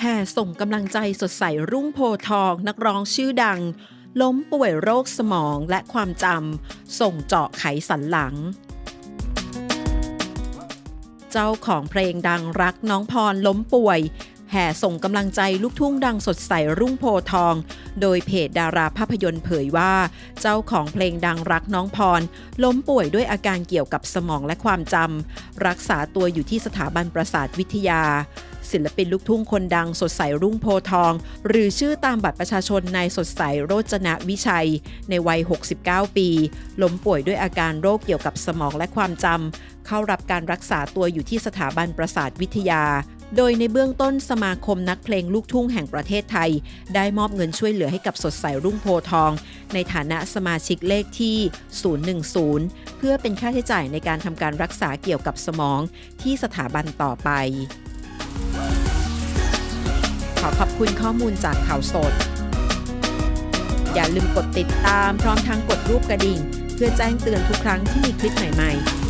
แห่ส่งกำลังใจสดใสรุ่งโพทอง นักร้องชื่อดัง ล้มป่วยโรคสมองและความจำส่งเจาะไขสันหลัง เจ้าของเพลงดังรักน้องพรล้มป่วย แห่ส่งกำลังใจลูกทุ่งดังสดใสรุ่งโพทอง โดยเพจดาราภาพยนตร์เผยว่า เจ้าของเพลงดังรักน้องพร ล้มป่วยด้วยอาการเกี่ยวกับสมองและความจำรักษาตัวอยู่ที่สถาบันประสาทวิทยาศิลปินลูกทุ่งคนดังสดใสรุ่งโพทอง หรือชื่อตามบัตรประชาชนนายสดใสโรจนะวิชัย ในวัย 69 ปี ล้มป่วยด้วยอาการโรคเกี่ยวกับสมองและความจำเข้ารับการรักษาตัวอยู่ที่สถาบันประสาทวิทยา โดยในเบื้องต้นสมาคมนักเพลงลูกทุ่งแห่งประเทศไทย ได้มอบเงินช่วยเหลือให้กับสดใสรุ่งโพทอง ในฐานะสมาชิกเลขที่ 010 เพื่อเป็นค่าใช้จ่ายในการทำการรักษาเกี่ยวกับสมองที่สถาบันต่อไป ขอขอบคุณข้อมูลจากข่าวสด อย่าลืมกดติดตามพร้อมทั้งกดรูปกระดิ่ง เพื่อแจ้งเตือนทุกครั้งที่มีคลิปใหม่ๆ